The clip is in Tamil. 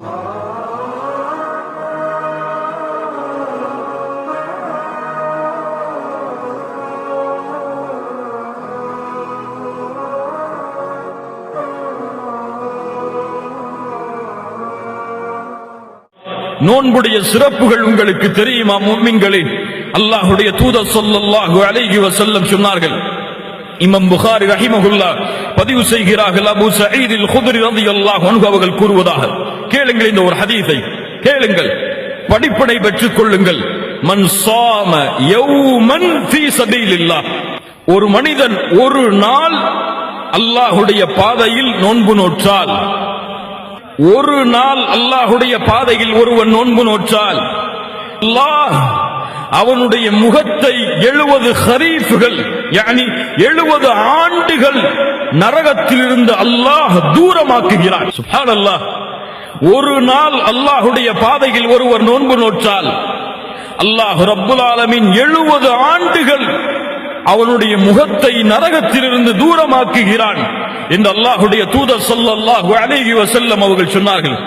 நோன்புடைய சிறப்புகள் உங்களுக்கு தெரியுமா மும்மின்களே? அல்லாஹுடைய தூத ஸல்லல்லாஹு அலைஹி வஸல்லம் சொன்னார்கள். இமம் புகாரி ரஹிமகுல்லா பதிவு செய்கிறார்கள் அபு சயீத் அல் குத்ரி ரலியல்லாஹு அவர்கள் கூறுவதாக. கேளுங்கள் இந்த ஒரு ஹதீஸை. கேளுங்கள். படிப்படை பெற்றுக் கொள்ளுங்கள் மன் சாம யௌமன் ஃபீ சபீலில்லாஹ். ஒரு மனிதன் ஒரு நாள் அல்லாஹுடைய பாதையில் நோன்பு நோற்றால் ஒரு நாள் அல்லாஹுடைய பாதையில் ஒருவன் நோன்பு நோற்றால் அல்லாஹ் அவனுடைய முகத்தை எழுபது ஹரீஃபுகள் யானி எழுபது ஆண்டுகள் நரகத்திலிருந்து அல்லாஹ் தூரமாக்குகிறான். சுப்ஹான் அல்லாஹ் ஒரு நாள் அல்லாஹுடைய பாதையில் ஒருவர் நோன்பு நோற்றால் அல்லாஹ் ரப்புல் ஆலமின் எழுபது ஆண்டுகள் அவனுடைய முகத்தை நரகத்திலிருந்து தூரமாக்குகிறான் என்று அல்லாஹுடைய தூதர் ஸல்லல்லாஹு அலைஹி வசல்லம் அவர்கள் சொன்னார்கள்.